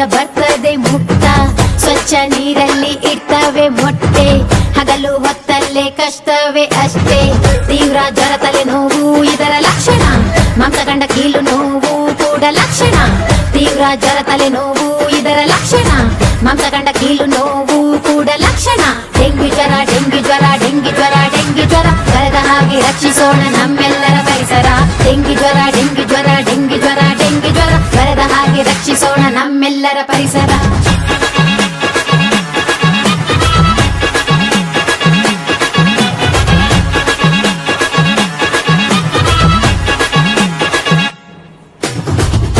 ಗಾಳಿಯಿಂದ ಬರ್ತದೆ ಮುಕ್ತ. ಸ್ವಚ್ಛ ನೀರಲ್ಲಿ ಇರ್ತವೆ ಮೊಟ್ಟೆ. ಹಗಲು ಹೊತ್ತಲ್ಲೇ ಕಷ್ಟವೇ ಅಷ್ಟೇ. ತೀವ್ರ ಜ್ವರ, ತಲೆ ನೋವು, ಇದರ ಲಕ್ಷಣ. ಮಾಂಸ ಕಂಡ ಕೀಲು ನೋವು ಕೂಡ ಲಕ್ಷಣ. ತೀವ್ರ ಜ್ವರ, ತಲೆ ನೋವು, ಇದರ ಲಕ್ಷಣ. ಮಾಂಸ ಕಂಡ ಕೀಲು ನೋವು ಕೂಡ ಲಕ್ಷಣ. ಡೆಂಗ್ಯೂ ಜ್ವರ ಡೆಂಗಿ ಜ್ವರ ಡೆಂಗಿ ಜ್ವರ, ಡೆಂಗ್ಯೂ ಜ್ವರ. ಬರದ ಹಾಗೆ ರಕ್ಷಿಸೋಣ ನಮ್ಮೆಲ್ಲರ ಪರಿಸರ. ಡೆಂಗಿ ಜ್ವರ ನಮ್ಮೆಲ್ಲರ ಪರಿಸರ.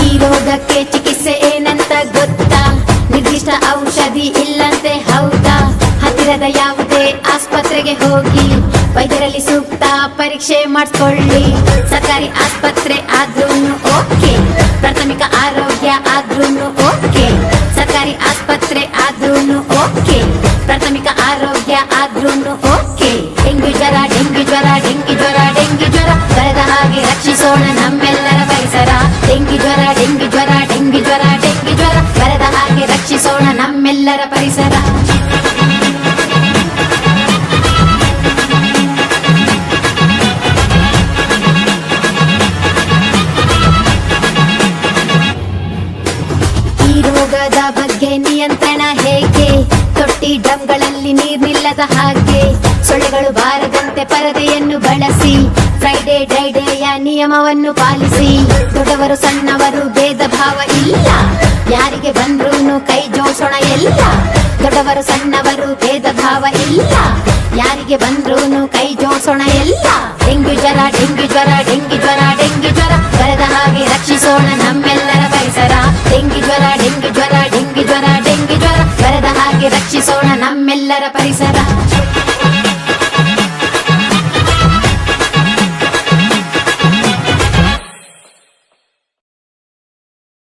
ಈ ರೋಗಕ್ಕೆ ಚಿಕಿತ್ಸೆ ಏನಂತ ಗೊತ್ತಾ? ನಿರ್ದಿಷ್ಟ ಔಷಧಿ ಇಲ್ಲಂತೆ ಹೌದಾ? ಹತ್ತಿರದ ಯಾವುದೇ ಆಸ್ಪತ್ರೆಗೆ ಹೋಗಿ ವೈದ್ಯರಲ್ಲಿ ಸೂಕ್ತ ಪರೀಕ್ಷೆ ಮಾಡಿಸ್ಕೊಳ್ಳಿ. ಸರ್ಕಾರಿ ಆಸ್ಪತ್ರೆ ಆದ್ರೂ ಓಕೆ. ನಮ್ಮೆಲ್ಲರ ಪರಿಸರ. ಡೆಂಗಿ ಜ್ವರ ಡೆಂಗಿ ಜ್ವರ ಡೆಂಗಿ ಜ್ವರ ಡೆಂಗಿ ಜ್ವರ. ಬರದ ಹಾಗೆ ರಕ್ಷಿಸೋಣ ನಮ್ಮೆಲ್ಲರ ಪರಿಸರ. ಈ ರೋಗದ ಬಗ್ಗೆ ನಿಯಂತ್ರಣ ಹೇಗೆ? ತೊಟ್ಟಿ ಡಂಗಳಲ್ಲಿ ನೀರ್ ನಿಲ್ಲದ ಹಾಗೆ. ಸೊಳ್ಳೆಗಳು ಬಾರದಂತೆ ಪರದೆಯನ್ನು ಬಳಸಿ. ಫ್ರೈಡೆ ಡೇಯ ನಿಯಮವನ್ನು ಪಾಲಿಸಿ. ದೊಡ್ಡವರು ಸಣ್ಣವರು ಭೇದ ಭಾವ ಇಲ್ಲ. ಯಾರಿಗೆ ಬಂದ್ರೂನು ಕೈ ಜೋಡಿಸೋಣ ಎಲ್ಲ. ದೊಡ್ಡವರು ಸಣ್ಣವರು ಭೇದ ಭಾವ ಇಲ್ಲ. ಯಾರಿಗೆ ಬಂದ್ರೂನು ಕೈ ಜೋಡಿಸೋಣ ಎಲ್ಲ. ಡೆಂಗ್ಯೂ ಜ್ವರ ಡೆಂಗ್ಯೂ ಜ್ವರ ಡೆಂಗ್ಯೂ ಜ್ವರ ಡೆಂಗ್ಯೂ ಜ್ವರ. ಬರದ ಹಾಗೆ ರಕ್ಷಿಸೋಣ ನಮ್ಮೆಲ್ಲರ ಪರಿಸರ. ಡೆಂಗ್ಯೂ ಜ್ವರ ಡೆಂಗ್ಯೂ ಜ್ವರ ಡೆಂಗ್ಯೂ ಜ್ವರ ಡೆಂಗ್ಯೂ ಜ್ವರ. ಬರದ ಹಾಗೆ ರಕ್ಷಿಸೋಣ ನಮ್ಮೆಲ್ಲರ ಪರಿಸರ.